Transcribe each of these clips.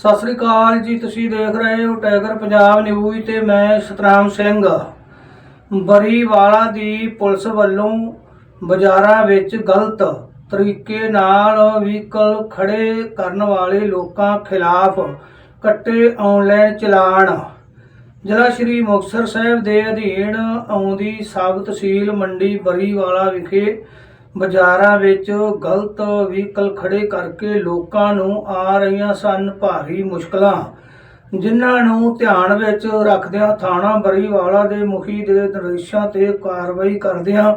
ਸਤਿ ਸ੍ਰੀ ਅਕਾਲ ਜੀ, ਤੁਸੀਂ ਦੇਖ ਰਹੇ ਹੋ ਟਾਈਗਰ ਪੰਜਾਬ ਨਿਊਜ਼ ਤੇ ਮੈਂ ਸਤਨਾਮ ਸਿੰਘ। ਬਰੀਵਾਲਾ ਦੀ ਪੁਲਿਸ ਵੱਲੋਂ ਬਾਜ਼ਾਰਾਂ ਵਿੱਚ ਗਲਤ ਤਰੀਕੇ ਨਾਲ ਵਹੀਕਲ ਖੜੇ ਕਰਨ ਵਾਲੇ ਲੋਕਾਂ ਖਿਲਾਫ ਕੱਟੇ ਆਨਲਾਈਨ ਚਲਾਨ। ਜ਼ਿਲ੍ਹਾ ਸ਼੍ਰੀ ਮੁਕਤਸਰ ਸਾਹਿਬ ਦੇ ਅਧੀਨ ਆਉਂਦੀ ਸਬ ਤਹਿਸੀਲ ਮੰਡੀ ਬਰੀਵਾਲਾ ਵਿਖੇ ਬਾਜ਼ਾਰਾਂ ਵਿੱਚ ਗਲਤ ਵਹੀਕਲ ਖੜੇ ਕਰਕੇ ਲੋਕਾਂ ਨੂੰ ਆ ਰਹੀਆਂ ਸਨ ਭਾਰੀ ਮੁਸ਼ਕਲਾਂ, ਜਿਨ੍ਹਾਂ ਨੂੰ ਧਿਆਨ ਵਿੱਚ ਰੱਖਦਿਆਂ ਥਾਣਾ ਬਰੀਵਾਲਾ ਦੇ ਮੁਖੀ ਦੇ ਨਿਰਦੇਸ਼ਾਂ ਤੇ ਕਾਰਵਾਈ ਕਰਦਿਆਂ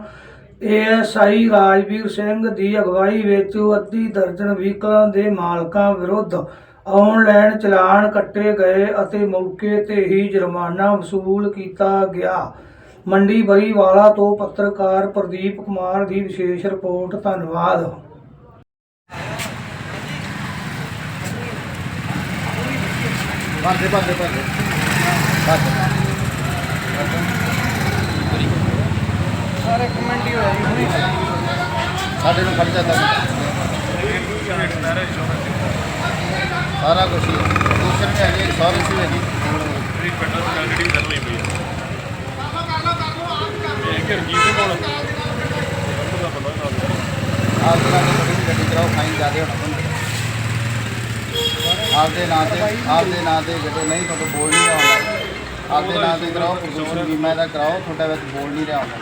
ਏਐਸਆਈ ਰਾਜਵੀਰ ਸਿੰਘ ਦੀ ਅਗਵਾਈ ਵਿੱਚ ਅੱਧੀ ਦਰਜਨ ਵਹੀਕਲਾਂ ਦੇ ਮਾਲਕਾਂ ਵਿਰੁੱਧ ਆਨਲਾਈਨ ਚਲਾਨ ਕੱਟੇ ਗਏ ਅਤੇ ਮੌਕੇ ਤੇ ਹੀ ਜੁਰਮਾਨਾ ਵਸੂਲ ਕੀਤਾ ਗਿਆ। ਮੰਡੀ ਬਰੀਵਾਲਾ ਤੋਂ ਪੱਤਰਕਾਰ ਪ੍ਰਦੀਪ ਕੁਮਾਰ ਦੀ ਵਿਸ਼ੇਸ਼ ਰਿਪੋਰਟ ਧੰਨਵਾਦ। ਸਾਰੇ ਕਮੈਂਟ ਹੀ ਹੋਇਆ ਜੀ। ਸਾਡੇ ਨੂੰ ਖੜ ਜਾਂਦਾ ਸਾਰਾ ਕੁਝ ਹੀ ਦੂਸਰੇ ਵੀ ਹੈਗੇ ਸਾਰੇ ਸੀ ਹੈਗੀ। ਆਪਦੇ ਨਾਲ ਬੜੀ ਗੱਡੀ ਕਰਾਓ ਫਾਈਨ ਜ਼ਿਆਦੇ ਹੋਣਾ ਤੁਹਾਨੂੰ ਆਪਦੇ ਨਾਂ ਤੇ, ਆਪਦੇ ਨਾਂ ਤੇ ਜਦੋਂ ਨਹੀਂ ਤੁਹਾਨੂੰ ਬੋਲ ਨਹੀਂ ਰਿਹਾ ਹੁੰਦਾ। ਆਪਦੇ ਨਾਂ ਤੇ ਕਰਾਓ, ਪ੍ਰਦੂਸ਼ਣ ਬੀਮਾ ਦਾ ਕਰਾਓ, ਤੁਹਾਡੇ ਵਿੱਚ ਬੋਲ ਨਹੀਂ ਰਿਹਾ ਹੁੰਦਾ।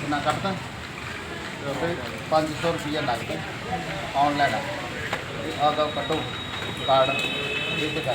ਕਿੰਨਾ ਕੱਟਦਾ ਤੇ 500 ਰੁਪਏ ਲੱਗਦਾ ਆਨਲਾਈਨ ਆ ਦਾ ਕੱਟੋ। ਕਾਰਡ, ਇਹ ਤੇ ਕਰ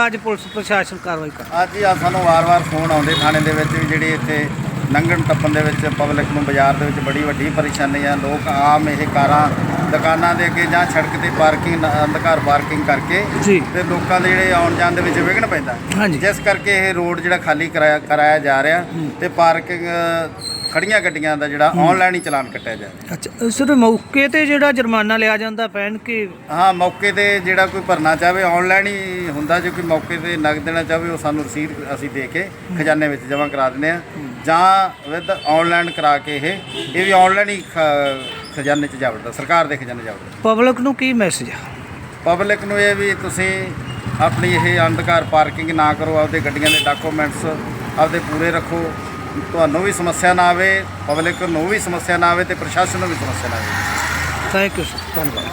ਮਾਮਲਾ ਅੱਜ ਪੁਲਿਸ ਪ੍ਰਸ਼ਾਸਨ ਕਾਰਵਾਈ ਕਰ ਅੱਜ ਹੀ ਆ ਸਾਨੂੰ ਵਾਰ-ਵਾਰ ਫੋਨ ਆਉਂਦੇ ਥਾਣੇ ਦੇ ਵਿੱਚ ਵੀ ਜਿਹੜੀ ਇੱਥੇ ਲੰਘਣ ਟੱਪਣ ਦੇ ਵਿੱਚ ਪਬਲਿਕ ਨੂੰ ਬਾਜ਼ਾਰ ਦੇ ਵਿੱਚ ਬੜੀ ਵੱਡੀ ਪਰੇਸ਼ਾਨੀ ਆ। ਲੋਕ ਆਮ ਇਹ ਕਾਰਾਂ ਦੁਕਾਨਾਂ ਦੇ ਅੱਗੇ ਜਾਂ ਸੜਕ ਤੇ ਪਾਰਕਿੰਗ ਅੰਧਕਾਰ ਪਾਰਕਿੰਗ ਕਰਕੇ ਜੀ। ਤੇ ਲੋਕਾਂ ਦੇ ਜਿਹੜੇ ਆਉਣ ਜਾਣ ਦੇ ਵਿੱਚ ਵਿਘਨ ਪੈਂਦਾ। ਹਾਂਜੀ। ਜਿਸ ਕਰਕੇ ਇਹ ਰੋਡ ਜਿਹੜਾ ਖਾਲੀ ਕਰਾਇਆ ਕਰਾਇਆ ਜਾ ਰਿਹਾ ਤੇ ਪਾਰਕਿੰਗ ਖੜੀਆਂ ਗੱਡੀਆਂ ਦਾ ਜਿਹੜਾ ਆਨਲਾਈਨ ਹੀ ਚਲਾਨ ਕੱਟਿਆ ਜਾ ਰਿਹਾ। ਅੱਛਾ ਸਿਰ ਮੌਕੇ ਤੇ ਜਿਹੜਾ ਜੁਰਮਾਨਾ ਲਿਆ ਜਾਂਦਾ ਪੈਣ ਕਿ? ਹਾਂ ਮੌਕੇ ਤੇ ਜਿਹੜਾ ਕੋਈ ਭਰਨਾ ਚਾਹਵੇ ਆਨਲਾਈਨ ਹੀ ਹੁੰਦਾ ਜੇ ਕੋਈ ਮੌਕੇ ਤੇ ਨਗਦ ਦੇਣਾ ਚਾਹਵੇ ਉਹ ਸਾਨੂੰ ਰਸੀਦ ਅਸੀਂ ਦੇ ਕੇ ਖਜ਼ਾਨੇ ਵਿੱਚ ਜਮ੍ਹਾਂ ਕਰਾ ਦਿੰਦੇ ਆ ਜਾਂ ਵਿਦ ਆਨਲਾਈਨ ਕਰਾ ਕੇ ਇਹ ਇਹ ਵੀ ਆਨਲਾਈਨ ਹੀ ਖ- ਖਜ਼ਾਨੇ 'ਚ ਜਾ ਵੜਦਾ ਸਰਕਾਰ ਦੇ ਖਜ਼ਾਨੇ 'ਚ ਜਾ ਵੜਦਾ। ਪਬਲਿਕ ਨੂੰ ਕੀ ਮੈਸੇਜ ਆ? ਪਬਲਿਕ ਨੂੰ ਇਹ ਵੀ ਤੁਸੀਂ ਆਪਣੀ ਇਹ ਅੰਧਕਾਰ ਪਾਰਕਿੰਗ ਨਾ ਕਰੋ ਆਪਦੇ ਗੱਡੀਆਂ ਦੇ ਡਾਕੂਮੈਂਟਸ ਆਪਦੇ ਪੂਰੇ ਰੱਖੋ। ਤੁਹਾਨੂੰ ਵੀ ਸਮੱਸਿਆ ਨਾ ਆਵੇ, ਪਬਲਿਕ ਨੂੰ ਵੀ ਸਮੱਸਿਆ ਨਾ ਆਵੇ ਤੇ ਪ੍ਰਸ਼ਾਸਨ ਨੂੰ ਵੀ ਸਮੱਸਿਆ ਨਾ ਆਵੇ। ਥੈਂਕ ਯੂ ਧੰਨਵਾਦ।